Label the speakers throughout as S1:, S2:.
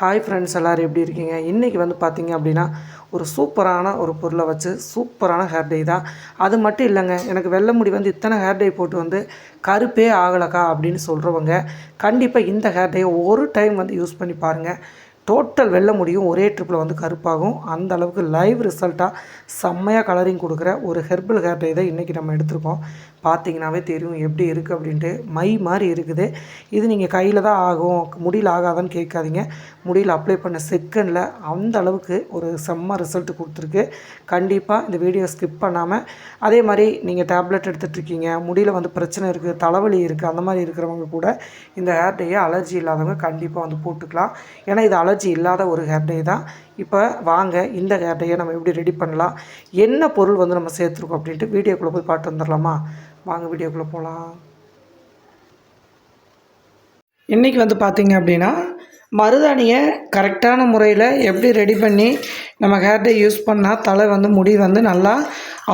S1: Hi friends எல்லோரும் எப்படி இருக்கீங்க? இன்றைக்கி வந்து பார்த்தீங்க அப்படின்னா ஒரு சூப்பரான ஒரு பொருளை வச்சு சூப்பரான ஹேர் டை தான். அது மட்டும் இல்லைங்க எனக்கு வெள்ளை முடி வந்து இத்தனை ஹேர் டை போட்டு வந்து கருப்பே ஆகலக்கா அப்படின்னு சொல்கிறவங்க கண்டிப்பாக இந்த ஹேர் டையை ஒரு டைம் வந்து யூஸ் பண்ணி பாருங்கள் டோட்டல் வெள்ளை முடியும் ஒரே ட்ரிப்பில் வந்து கருப்பாகும். அந்த அளவுக்கு லைவ் ரிசல்ட்டாக செம்மையாக கலரிங் கொடுக்குற ஒரு ஹெர்பல் ஹேர் டை தான் இன்றைக்கி நம்ம எடுத்திருக்கோம். பார்த்தீங்கன்னாவே தெரியும் எப்படி இருக்குது அப்படின்ட்டு. மை மாதிரி இருக்குது. இது நீங்கள் கையில் தான் ஆகும். முடியல ஆகாதான்னு கேட்காதீங்க. முடியல அப்ளை பண்ண செகண்டில் அந்த அளவுக்கு ஒரு செம்ம ரிசல்ட் கொடுத்துருக்கு. கண்டிப்பாக இந்த வீடியோ ஸ்கிப் பண்ணாமல் அதே மாதிரி நீங்கள் டேப்லெட் எடுத்துகிட்ருக்கீங்க முடியல வந்து பிரச்சனை இருக்குது தலைவலி இருக்குது அந்த மாதிரி இருக்கிறவங்க கூட இந்த ஹேர் டேயை அலர்ஜி இல்லாதவங்க கண்டிப்பாக வந்து போட்டுக்கலாம். ஏன்னா இது அலர்ஜி இல்லாத ஒரு ஹேர் டே தான். இப்போ வாங்க இந்த ஹேர் டேயை நம்ம எப்படி ரெடி பண்ணலாம்? என்ன பொருள் வந்து நம்ம சேர்த்துருக்கோம் அப்படின்ட்டு வீடியோக்குள்ளே போய் பார்த்து வந்துடலாமா வாங்க வீடியோக்குள்ளே போகலாம் இன்றைக்கி வந்து பார்த்திங்க அப்படின்னா மருதாணியை கரெக்டான முறையில் எப்படி ரெடி பண்ணி நம்ம ஹேர் டே யூஸ் பண்ணால் தலை வந்து முடி வந்து நல்லா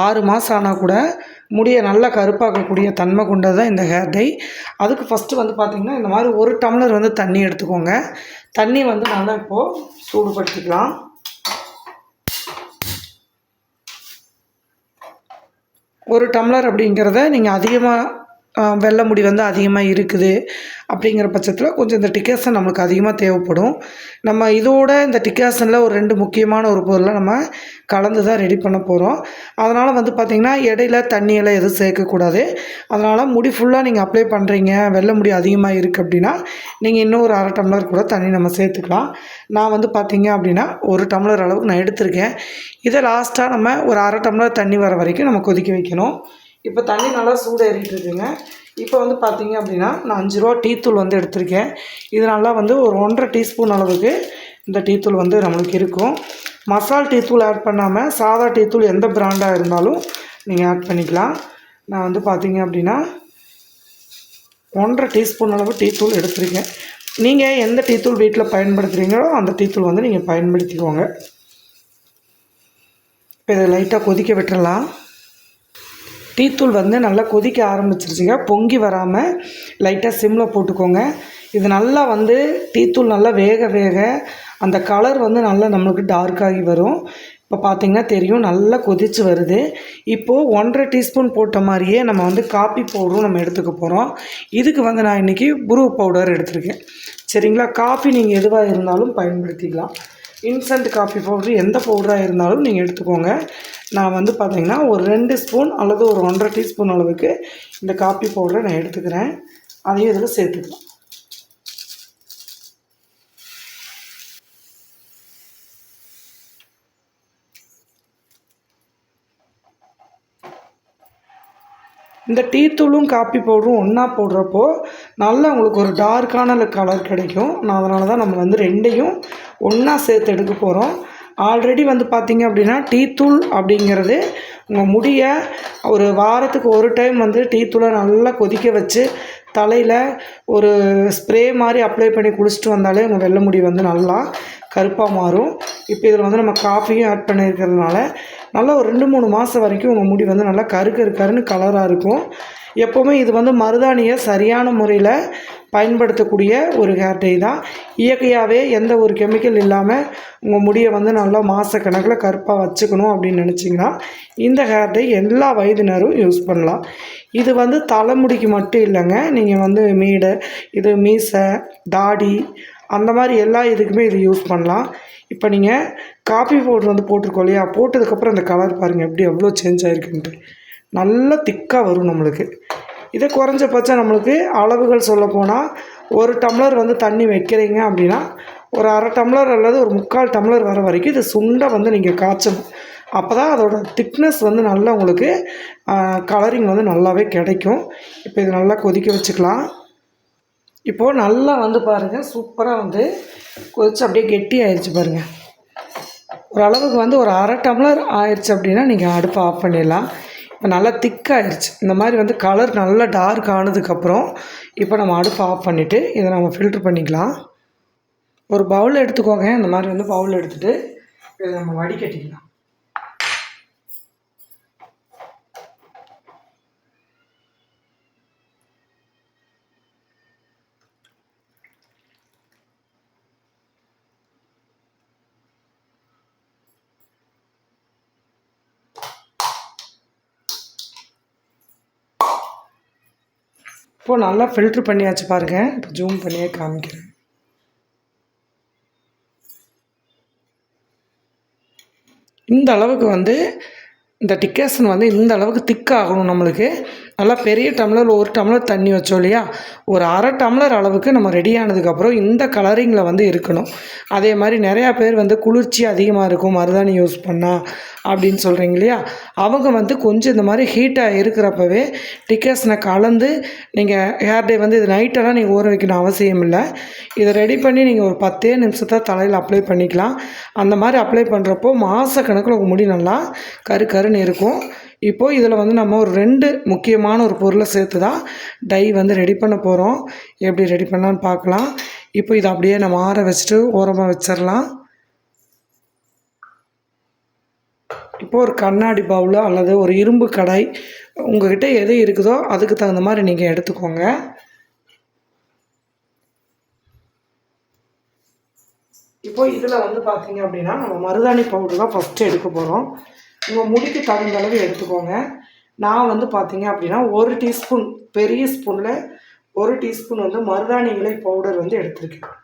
S1: ஆறு மாதம் ஆனால் கூட முடியை நல்லா கருப்பாக்கக்கூடிய தன்மை கொண்டது தான் இந்த ஹேர் டை அதுக்கு ஃபஸ்ட்டு வந்து பார்த்திங்கன்னா இந்த மாதிரி ஒரு டம்ளர் வந்து தண்ணி எடுத்துக்கோங்க. தண்ணி வந்து நல்லா இப்போது சூடுபடுத்திக்கலாம். ஒரு டம்ளர் அப்படிங்கிறத நீங்கள் அதிகமாக வெள்ளை முடி வந்து அதிகமாக இருக்குது அப்படிங்கிற பட்சத்தில் கொஞ்சம் இந்த டிக்காசன் நம்மளுக்கு அதிகமாக தேவைப்படும். நம்ம இதோட இந்த டிக்காசனில் ஒரு ரெண்டு முக்கியமான ஒரு பொருளை நம்ம கலந்து தான் ரெடி பண்ண போகிறோம் அதனால் வந்து பார்த்திங்கன்னா இடையில தண்ணியெல்லாம் எதுவும் சேர்க்கக்கூடாது. அதனால் முடி ஃபுல்லாக நீங்கள் அப்ளை பண்ணுறீங்க வெள்ளை முடி அதிகமாக இருக்குது அப்படின்னா நீங்கள் இன்னும் ஒரு அரை டம்ளர் கூட தண்ணி நம்ம சேர்த்துக்கலாம். நான் வந்து பார்த்திங்க அப்படின்னா ஒரு டம்ளர் அளவுக்கு நான் எடுத்திருக்கேன். இதை லாஸ்ட்டாக நம்ம ஒரு அரை டம்ளர் தண்ணி வர வரைக்கும் நம்ம கொதிக்க வைக்கணும். இப்போ தண்ணி நல்லா சூடேறிட்டு இருக்குங்க இப்போ வந்து பார்த்தீங்க அப்படின்னா நான் அஞ்சு ரூபா டீத்தூள் வந்து எடுத்திருக்கேன். இது நல்லா வந்து ஒரு ஒன்றரை டீஸ்பூன் அளவுக்கு இந்த டீத்தூள் வந்து நம்மளுக்கு இருக்கும். மசால் டீத்தூள் ஆட் பண்ணாமல் சாதா டீத்தூள் எந்த பிராண்டாக இருந்தாலும் நீங்கள் ஆட் பண்ணிக்கலாம். நான் வந்து பார்த்தீங்க அப்படின்னா ஒன்றரை டீஸ்பூன் அளவு டீத்தூள் எடுத்திருக்கேன். நீங்கள் எந்த டீத்தூள் வீட்டில் பயன்படுத்துகிறீங்களோ அந்த டீத்தூள் வந்து நீங்கள் பயன்படுத்திக்கோங்க. இப்போ இதை லைட்டாக கொதிக்க விட்டுடலாம் டீத்தூள் வந்து நல்லா கொதிக்க ஆரம்பிச்சிருச்சுங்க. பொங்கி வராமல் லைட்டாக சிம்மில் போட்டுக்கோங்க. இது நல்லா வந்து டீத்தூள் நல்லா வேக வேக அந்த கலர் வந்து நல்லா நம்மளுக்கு டார்க்காகி வரும். இப்போ பார்த்திங்கன்னா தெரியும் நல்லா கொதித்து வருது. இப்போது ஒன்றரை டீஸ்பூன் போட்ட மாதிரியே நம்ம வந்து காப்பி பவுடரும் நம்ம எடுத்துக்க போகிறோம் இதுக்கு வந்து நான் இன்றைக்கி புரூ பவுடர் எடுத்திருக்கேன். சரிங்களா? காஃபி நீங்கள் எதுவாக இருந்தாலும் பயன்படுத்திக்கலாம். இன்ஸ்டன்ட் காஃபி பவுட்ரு எந்த பவுடராக இருந்தாலும் நீங்கள் எடுத்துக்கோங்க. நான் வந்து பார்த்திங்கன்னா ஒரு ரெண்டு ஸ்பூன் அல்லது ஒரு ஒன்றரை டீஸ்பூன் அளவுக்கு இந்த காஃபி பவுடரை நான் எடுத்துக்கிறேன். அதையும் இதில் சேர்த்துக்கலாம். இந்த டீ தூளும் காப்பி பவுடரும் ஒன்றா போடுறப்போ நல்லா உங்களுக்கு ஒரு டார்க்கான கலர் கிடைக்கும். நான் அதனால தான் நம்ம வந்து ரெண்டையும் ஒன்றா சேர்த்து எடுக்க போகிறோம் ஆல்ரெடி வந்து பார்த்திங்க அப்படின்னா டீத்தூள் அப்படிங்கிறது உங்கள் முடியை ஒரு வாரத்துக்கு ஒரு டைம் வந்து டீத்தூளை நல்லா கொதிக்க வச்சு தலையில் ஒரு ஸ்ப்ரே மாதிரி அப்ளை பண்ணி குளிச்சுட்டு வந்தாலே உங்கள் வெள்ளை முடி வந்து நல்லா கருப்பாக மாறும். இப்போ இதில் வந்து நம்ம காஃபியும் ஆட் பண்ணியிருக்கிறதுனால நல்லா ஒரு ரெண்டு மூணு மாதம் வரைக்கும் உங்கள் முடி வந்து நல்லா கருக்கு கருன்னு கலராக இருக்கும். எப்போவுமே இது வந்து மருதாணியை சரியான முறையில் பயன்படுத்தக்கூடிய ஒரு ஹேர் டை தான். இயற்கையாகவே எந்த ஒரு கெமிக்கல் இல்லாமல் உங்கள் முடியை வந்து நல்லா மாதக்கணக்கில் கருப்பாக வச்சுக்கணும் அப்படின்னு நினச்சிங்கன்னா இந்த ஹேர் டை எல்லா வயதினரும் யூஸ் பண்ணலாம். இது வந்து தலைமுடிக்கு மட்டும் இல்லைங்க. நீங்கள் வந்து மீடை இது மீசை தாடி அந்த மாதிரி எல்லா இதுக்குமே இது யூஸ் பண்ணலாம். இப்போ நீங்கள் காஃபி பவுடர் வந்து போட்டிருக்கோம் இல்லையா? போட்டதுக்கப்புறம் அந்த கலர் பாருங்கள் எப்படி எவ்வளோ சேஞ்ச் ஆகிருக்குன்ட்டு நல்லா திக்காக வரும் நம்மளுக்கு. இதை குறைஞ்சபட்சம் நம்மளுக்கு அளவுகள் சொல்ல போனால் ஒரு டம்ளர் வந்து தண்ணி வைக்கிறீங்க அப்படின்னா ஒரு அரை டம்ளர் அல்லது ஒரு முக்கால் டம்ளர் வர வரைக்கும் இது சுண்டை வந்து நீங்கள் காய்ச்சணும். அப்போ தான் அதோட திக்னஸ் வந்து நல்லா உங்களுக்கு கலரிங் வந்து நல்லாவே கிடைக்கும். இப்போ இது நல்லா கொதிக்க வச்சுக்கலாம். இப்போது நல்லா வந்து பாருங்கள் சூப்பராக வந்து கொதிச்சு அப்படியே கெட்டி ஆயிடுச்சு பாருங்கள் ஓரளவுக்கு வந்து ஒரு அரை டம்ளர் ஆயிடுச்சு அப்படின்னா நீங்கள் அடுப்பை ஆஃப் பண்ணிடலாம். இப்போ நல்லா திக்காகிடுச்சு இந்த மாதிரி வந்து கலர் நல்லா டார்க் ஆனதுக்கப்புறம் இப்போ நம்ம அடுப்பை ஆஃப் பண்ணிவிட்டு இதை நம்ம ஃபில்ட்ரு பண்ணிக்கலாம். ஒரு பவுல் எடுத்துக்கோங்க. இந்த மாதிரி வந்து பவுல் எடுத்துகிட்டு இதை நம்ம வடிகட்டிக்கலாம். இப்போது நல்லா ஃபில்ட்ரு பண்ணியாச்சு பாருங்கள் இப்போ ஜூம் பண்ணியே காமிக்கிறேன். இந்த அளவுக்கு வந்து இந்த டிக்கேசன் வந்து இந்த அளவுக்கு திக்காகணும் நம்மளுக்கு. நல்லா பெரிய டம்ளர் ஒரு டம்ளர் தண்ணி வச்சோம் இல்லையா? ஒரு அரை டம்ளர் அளவுக்கு நம்ம ரெடி ஆனதுக்கப்புறம் இந்த கலரிங்கில் வந்து இருக்கணும். அதே மாதிரி நிறையா பேர் வந்து குளிர்ச்சி அதிகமாக இருக்கும் மருதாணி யூஸ் பண்ணால் அப்படின்னு சொல்கிறீங்க இல்லையா? அவங்க வந்து கொஞ்சம் இந்த மாதிரி ஹீட்டாக இருக்கிறப்பவே டிக்கர்ஸ்னை கலந்து நீங்கள் ஹேர் டே வந்து இது நைட்டெல்லாம் நீங்கள் ஊற வைக்கணும் அவசியம் இல்லை. இதை ரெடி பண்ணி நீங்கள் ஒரு பத்தே நிமிஷத்தை தலையில் அப்ளை பண்ணிக்கலாம். அந்த மாதிரி அப்ளை பண்ணுறப்போ மாத கணக்கில் உங்கள் முடி நல்லா கரு கருன்னு இருக்கும். இப்போது இதில் வந்து நம்ம ஒரு ரெண்டு முக்கியமான ஒரு பொருளை சேர்த்து தான் டை வந்து ரெடி பண்ண போகிறோம். எப்படி ரெடி பண்ணலான்னு பார்க்கலாம். இப்போ இதை அப்படியே நம்ம ஆற வச்சுட்டு ஓரமாக வச்சிடலாம். இப்போ ஒரு கண்ணாடி பவுலு அல்லது ஒரு இரும்பு கடாய் உங்கள்கிட்ட எது இருக்குதோ அதுக்கு தகுந்த மாதிரி நீங்கள் எடுத்துக்கோங்க. இப்போ இதில் வந்து பார்த்தீங்க அப்படின்னா நம்ம மருதாணி பவுடர் தான் ஃபஸ்ட்டு எடுக்க போகிறோம். உங்கள் முடிக்கு தகுந்த அளவு எடுத்துக்கோங்க. நான் வந்து பார்த்தீங்க அப்படின்னா ஒரு டீஸ்பூன் பெரிய ஸ்பூனில் ஒரு டீஸ்பூன் வந்து மருதாணி இலை பவுடர் வந்து எடுத்திருக்கேன்.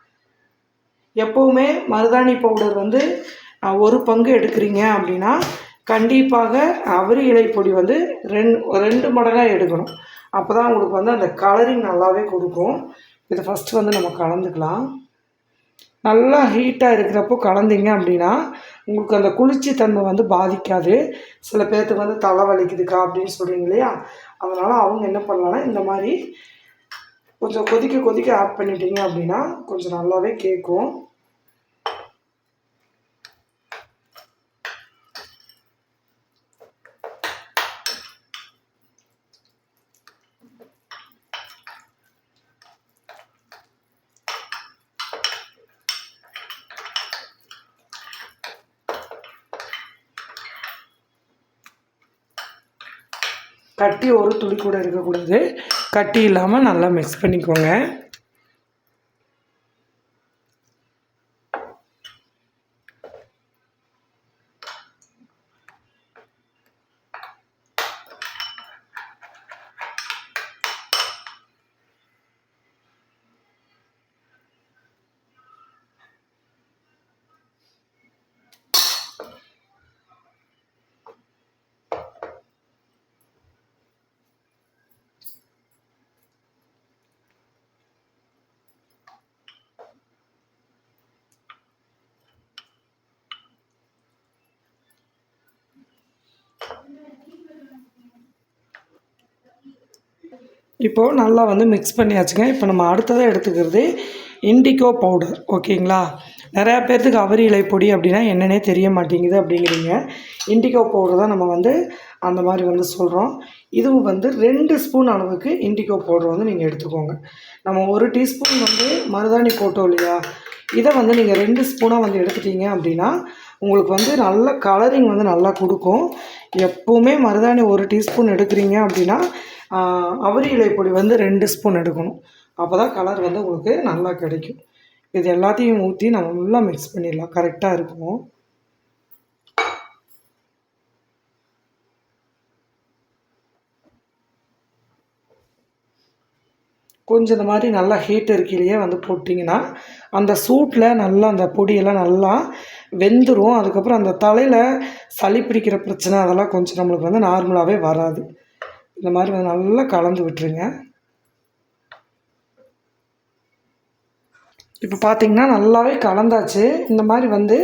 S1: எப்போவுமே மருதாணி பவுடர் வந்து ஒரு பங்கு எடுக்கிறீங்க அப்படின்னா கண்டிப்பாக அவரி இலை பொடி வந்து ரெண்டு ரெண்டு மடங்காக எடுக்கணும். அப்போ தான் உங்களுக்கு வந்து அந்த கலரிங் நல்லாவே கொடுக்கும். இதை ஃபஸ்ட்டு வந்து நம்ம கலந்துக்கலாம். நல்லா ஹீட்டாக இருக்கிறப்போ கலந்தீங்க அப்படின்னா உங்களுக்கு அந்த குளிர்ச்சி தன்மை வந்து பாதிக்காது. சில பேர்த்துக்கு வந்து தலை வலிக்குதுக்கா அப்படின்னு சொல்கிறீங்க இல்லையா? அதனால் அவங்க என்ன பண்ணலாம்னா இந்த மாதிரி கொஞ்சம் கொதிக்க கொதிக்க ஆட் பண்ணிட்டீங்க அப்படின்னா கொஞ்சம் நல்லாவே கேட்கும். கட்டி ஒரு துளி கூட இருக்கக்கூடாது. கட்டி இல்லாமல் நல்லா மிக்ஸ் பண்ணிக்கோங்க. இப்போது நல்லா வந்து மிக்ஸ் பண்ணியாச்சுங்க. இப்போ நம்ம அடுத்ததாக எடுத்துக்கிறது இண்டிகோ பவுடர் ஓகேங்களா நிறையா பேர்த்துக்கு அவரி இலை பொடி அப்படின்னா என்னன்னே தெரிய மாட்டேங்குது அப்படிங்கிறீங்க. இண்டிகோ பவுடர் தான் நம்ம வந்து அந்த மாதிரி வந்து சொல்கிறோம் இதுவும் வந்து ரெண்டு ஸ்பூன் அளவுக்கு இண்டிகோ பவுடர் வந்து நீங்கள் எடுத்துக்கோங்க. நம்ம ஒரு டீஸ்பூன் வந்து மருதாணி போட்டோம் இல்லையா? இதை வந்து நீங்கள் ரெண்டு ஸ்பூனாக வந்து எடுத்துட்டீங்க அப்படின்னா உங்களுக்கு வந்து நல்ல கலரிங் வந்து நல்லா கொடுக்கும். எப்போவுமே மருதாணி ஒரு டீஸ்பூன் எடுக்கிறீங்க அப்படின்னா அவரி இலை பொடி வந்து ரெண்டு ஸ்பூன் எடுக்கணும். அப்போ தான் கலர் வந்து உங்களுக்கு நல்லா கிடைக்கும். இது எல்லாத்தையும் ஊற்றி நம்ம நல்லா மிக்ஸ் பண்ணிடலாம். கரெக்டாக இருக்கும். கொஞ்சம் இந்த மாதிரி நல்லா ஹீட் இருக்கையிலேயே வந்து போட்டிங்கன்னா அந்த சூட்டில் நல்லா அந்த பொடியெல்லாம் நல்லா வெந்துடும் அதுக்கப்புறம் அந்த தலையில் சளி பிடிக்கிற பிரச்சனை அதெல்லாம் கொஞ்சம் நம்மளுக்கு வந்து நார்மலாகவே வராது. இந்த மாதிரி வந்து நல்லா கலந்து விட்டுருங்க. இப்போ பார்த்தீங்கன்னா நல்லாவே கலந்தாச்சு. இந்த மாதிரி வந்து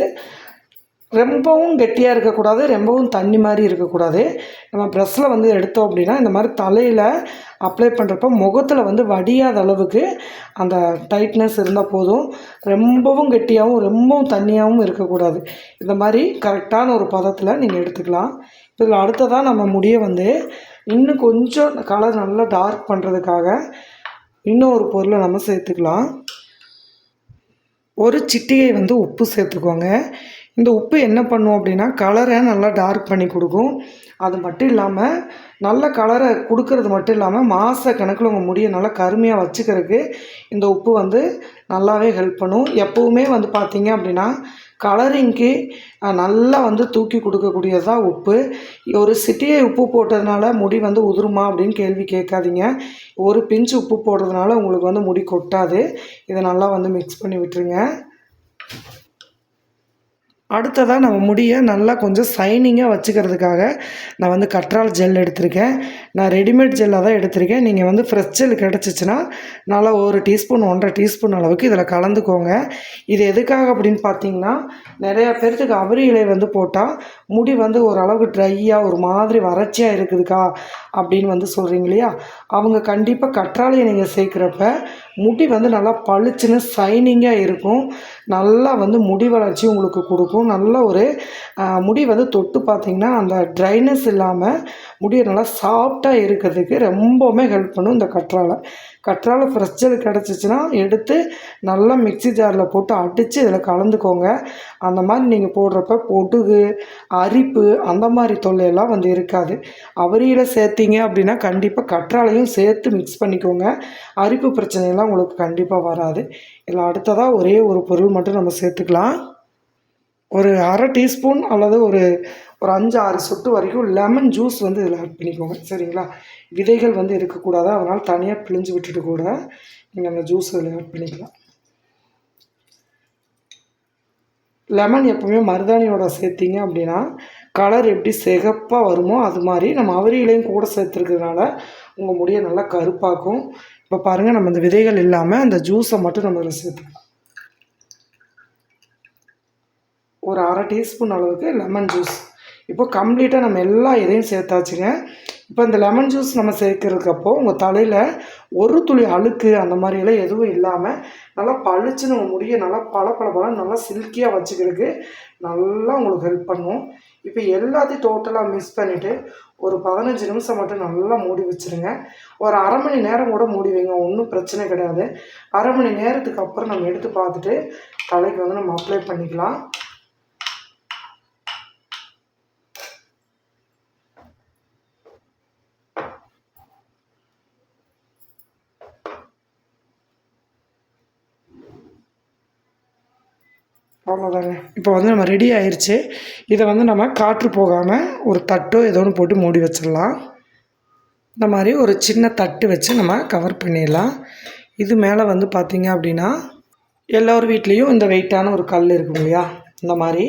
S1: ரொம்பவும் கெட்டியாக இருக்கக்கூடாது ரொம்பவும் தண்ணி மாதிரி இருக்கக்கூடாது. நம்ம ப்ரெஸ்ஸில் வந்து எடுத்தோம் அப்படின்னா இந்த மாதிரி தலையில் அப்ளை பண்ணுறப்ப முகத்தில் வந்து வடியாத அளவுக்கு அந்த டைட்னஸ் இருந்தால் போதும். ரொம்பவும் கெட்டியாகவும் ரொம்பவும் தண்ணியாகவும் இருக்கக்கூடாது. இந்த மாதிரி கரெக்டான ஒரு பதத்தில் நீங்கள் எடுத்துக்கலாம். இதில் அடுத்ததாக நம்ம முடிய வந்து இன்னும் கொஞ்சம் கலர் நல்லா டார்க் பண்ணுறதுக்காக இன்னும் ஒரு பொருளை நம்ம சேர்த்துக்கலாம். ஒரு சிட்டிகை வந்து உப்பு சேர்த்துக்கோங்க. இந்த உப்பு என்ன பண்ணும் அப்படின்னா கலரை நல்லா டார்க் பண்ணி கொடுக்கும். அது மட்டும் இல்லாமல் நல்ல கலரை கொடுக்கறது மட்டும் இல்லாமல் மாத கணக்கில் உங்கள் முடியை நல்லா கருமையாக வச்சுக்கிறதுக்கு இந்த உப்பு வந்து நல்லாவே ஹெல்ப் பண்ணும். எப்போவுமே வந்து பார்த்திங்க அப்படின்னா கலரிங்க்கு நல்லா வந்து தூக்கி கொடுக்கக்கூடியது தான் உப்பு. ஒரு சிட்டியை உப்பு போட்டதுனால முடி வந்து உதிருமா அப்படின்னு கேள்வி கேட்காதீங்க. ஒரு பிஞ்சு உப்பு போடுறதுனால உங்களுக்கு வந்து முடி கொட்டாது. இதை நல்லா வந்து மிக்ஸ் பண்ணி விட்டுருங்க. அடுத்ததாக நம்ம முடியை நல்லா கொஞ்சம் சைனிங்காக வச்சுக்கிறதுக்காக நான் வந்து கற்றால் ஜெல் எடுத்திருக்கேன். நான் ரெடிமேட் ஜெல்லாக தான் எடுத்திருக்கேன். நீங்கள் வந்து ஃப்ரெஷ் ஜெல் கிடச்சிச்சின்னா நல்லா ஒரு டீஸ்பூன் ஒன்றரை டீஸ்பூன் அளவுக்கு இதில் கலந்துக்கோங்க. இது எதுக்காக அப்படின்னு பார்த்தீங்கன்னா நிறையா பேர்த்துக்கு அவரி இலை வந்து போட்டால் முடி வந்து ஓரளவுக்கு ட்ரையாக ஒரு மாதிரி வறட்சியாக இருக்குதுக்கா அப்படின்னு வந்து சொல்கிறீங்க இல்லையா? அவங்க கண்டிப்பாக கற்றாழையை நீங்கள் சேர்க்குறப்ப முடி வந்து நல்லா பளிச்சுன்னு ஷைனிங்காக இருக்கும். நல்லா வந்து முடி வளர்ச்சி உங்களுக்கு கொடுக்கும். நல்ல ஒரு முடி வந்து தொட்டு பார்த்திங்கன்னா அந்த ட்ரைனஸ் இல்லாமல் முடியை நல்லா சாஃப்டாக இருக்கிறதுக்கு ரொம்பவுமே ஹெல்ப் பண்ணும் இந்த கற்றாழை. கற்றாழை ஃப்ரெஷ் ஜெல் கிடச்சிச்சின்னா எடுத்து நல்லா மிக்சி ஜாரில் போட்டு அடித்து இதில் கலந்துக்கோங்க. அந்த மாதிரி நீங்கள் போடுறப்ப பொடுகு அரிப்பு அந்த மாதிரி தொல்லையெல்லாம் வந்து இருக்காது. அவரியில் சேர்த்திங்க அப்படின்னா கண்டிப்பாக கற்றாழையும் சேர்த்து மிக்ஸ் பண்ணிக்கோங்க. அரிப்பு பிரச்சனையெல்லாம் உங்களுக்கு கண்டிப்பாக வராது. இதில் அடுத்ததாக ஒரே ஒரு பொருள் மட்டும் நம்ம சேர்த்துக்கலாம். ஒரு அரை டீஸ்பூன் அல்லது ஒரு ஒரு அஞ்சு ஆறு சொட்டு வரைக்கும் லெமன் ஜூஸ் வந்து இதில் ஆட் பண்ணிக்கோங்க. சரிங்களா? விதைகள் வந்து இருக்கக்கூடாது. அதனால் தனியாக பிழிஞ்சு விட்டுட்டு கூட நீங்கள் அந்த ஜூஸ் இதில் ஆட் பண்ணிக்கலாம். லெமன் எப்போவுமே மருதாணியோட சேர்த்திங்க அப்படின்னா கலர் எப்படி சிகப்பாக வருமோ அது மாதிரி நம்ம அவரியிலையும் கூட சேர்த்துருக்கிறதுனால உங்கள் முடியை நல்லா கருப்பாக்கும். இப்போ பாருங்கள் நம்ம இந்த விதைகள் இல்லாமல் அந்த ஜூஸை மட்டும் நம்ம இதில் சேர்த்துக்கலாம். ஒரு அரை டீஸ்பூன் அளவுக்கு லெமன் ஜூஸ் இப்போ கம்ப்ளீட்டாக நம்ம எல்லா இதையும் சேர்த்தாச்சுங்க. இப்போ இந்த லெமன் ஜூஸ் நம்ம சேர்க்குறதுக்கப்போ உங்கள் தலையில் ஒரு துளி அழுக்கு அந்த மாதிரியெல்லாம் எதுவும் இல்லாமல் நல்லா பளிச்சுன்னு உங்கள் முடியை நல்லா பல பல பல நல்லா சில்கியாக வச்சுக்கிறதுக்கு நல்லா உங்களுக்கு ஹெல்ப் பண்ணும். இப்போ எல்லாத்தையும் டோட்டலாக மிக்ஸ் பண்ணிவிட்டு ஒரு பதினஞ்சு நிமிஷம் மட்டும் நல்லா மூடி வச்சுருங்க. ஒரு அரை மணி நேரம் கூட மூடி வைங்க ஒன்றும் பிரச்சனை கிடையாது. அரை மணி நேரத்துக்கு அப்புறம் நம்ம எடுத்து பார்த்துட்டு தலைக்கு வந்து நம்ம அப்ளை பண்ணிக்கலாம். அவ்வளோதாங்க இப்போ வந்து நம்ம ரெடி ஆயிடுச்சு இதை வந்து நம்ம காற்று போகாமல் ஒரு தட்டோ ஏதோ ஒன்று போட்டு மூடி வச்சிடலாம். இந்த மாதிரி ஒரு சின்ன தட்டு வச்சு நம்ம கவர் பண்ணிடலாம். இது மேலே வந்து பார்த்திங்க அப்படின்னா எல்லோரு வீட்லேயும் இந்த வெயிட்டான ஒரு கல் இருக்கும் இல்லையா? இந்த மாதிரி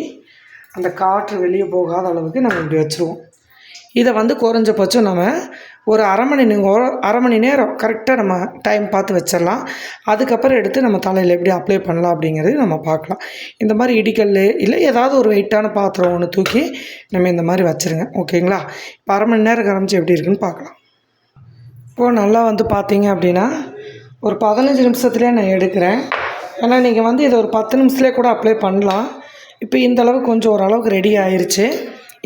S1: அந்த காற்று வெளியே போகாத அளவுக்கு நம்ம இப்படி வச்சுருவோம். இதை வந்து குறைஞ்சபட்சம் நம்ம ஒரு அரை மணி நேரம் அரை மணி நேரம் கரெக்டாக நம்ம டைம் பார்த்து வச்சிடலாம். அதுக்கப்புறம் எடுத்து நம்ம தலையில் எப்படி அப்ளை பண்ணலாம் அப்படிங்கிறது நம்ம பார்க்கலாம். இந்த மாதிரி இடிக்கல் இல்லை ஏதாவது ஒரு வெயிட்டான பாத்திரம் ஒன்று தூக்கி நம்ம இந்த மாதிரி வச்சுருங்க. ஓகேங்களா இப்போ அரை மணி நேரம் கரமிச்சு எப்படி இருக்குன்னு பார்க்கலாம். இப்போது நல்லா வந்து பார்த்தீங்க அப்படின்னா ஒரு பதினஞ்சு நிமிஷத்துலேயே நான் எடுக்கிறேன். ஏன்னா நீங்கள் வந்து இதை ஒரு பத்து நிமிஷத்துலேயே கூட அப்ளை பண்ணலாம். இப்போ இந்த அளவுக்கு கொஞ்சம் ஓரளவுக்கு ரெடி ஆயிடுச்சு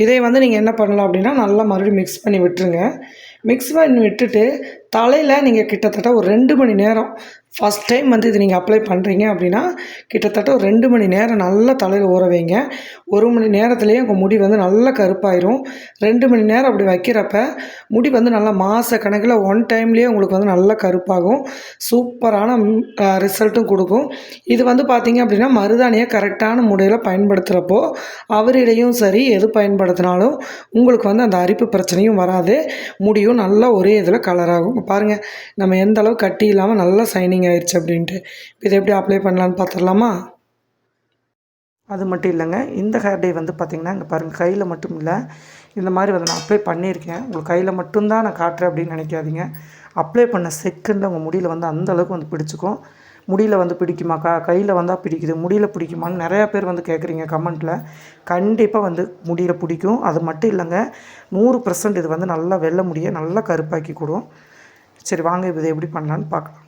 S1: இதை வந்து நீங்கள் என்ன பண்ணலாம் அப்படின்னா நல்லா மறுபடியும் மிக்ஸ் பண்ணி விட்டுருங்க. மிக்ஸ் பண்ணி விட்டுட்டு தலையில் நீங்கள் கிட்டத்தட்ட ஒரு ரெண்டு மணி நேரம் ஃபஸ்ட் டைம் வந்து இது நீங்கள் அப்ளை பண்ணுறீங்க அப்படின்னா கிட்டத்தட்ட ஒரு ரெண்டு மணி நேரம் நல்லா தலையில் ஊற வைங்க. ஒரு மணி நேரத்துலேயே உங்கள் முடி வந்து நல்லா கருப்பாயிரும். ரெண்டு மணி நேரம் அப்படி வைக்கிறப்ப முடி வந்து நல்லா மாத கணக்கில் ஒன் டைம்லேயே உங்களுக்கு வந்து நல்லா கருப்பாகும். சூப்பரான ரிசல்ட்டும் கொடுக்கும். இது வந்து பார்த்திங்க அப்படின்னா மருதாணியை கரெக்டான முறையில் பயன்படுத்துகிறப்போ அவரிடையும் சரி எது பயன்படுத்தினாலும் உங்களுக்கு வந்து அந்த அரிப்பு பிரச்சனையும் வராது. முடியும் நல்லா ஒரே இதில் கலராகும் பாருங்கள் நம்ம எந்த அளவு கட்டி இல்லாமல் நல்லா சைனிங் ஆயிடுச்சு அப்படின்ட்டு. இதை எப்படி அப்ளை பண்ணலான்னு பார்த்துடலாமா அது மட்டும் இல்லைங்க. இந்த ஹேர் டே வந்து பார்த்திங்கன்னா இங்கே பாருங்கள் கையில் மட்டும் இல்லை. இந்த மாதிரி வந்து நான் அப்ளை பண்ணியிருக்கேன். உங்களுக்கு கையில் மட்டும்தான் நான் காட்டுறேன் அப்படின்னு நினைக்காதீங்க. அப்ளை பண்ண செகண்டில் உங்கள் முடியில் வந்து அந்த அளவுக்கு வந்து பிடிச்சிக்கும். முடியில் வந்து பிடிக்குமாக்கா கையில் வந்தால் பிடிக்குது. முடியில் பிடிக்குமான்னு நிறையா பேர் வந்து கேட்குறீங்க கமெண்ட்டில் கண்டிப்பாக வந்து முடியில் பிடிக்கும். அது மட்டும் இல்லைங்க. நூறு பர்சன்ட் இது வந்து நல்லா வெள்ள முடியை நல்லா கருப்பாக்கி கொடுக்கும். சரி வாங்க இது எப்படி பண்ணலான்னு பார்க்கலாம்.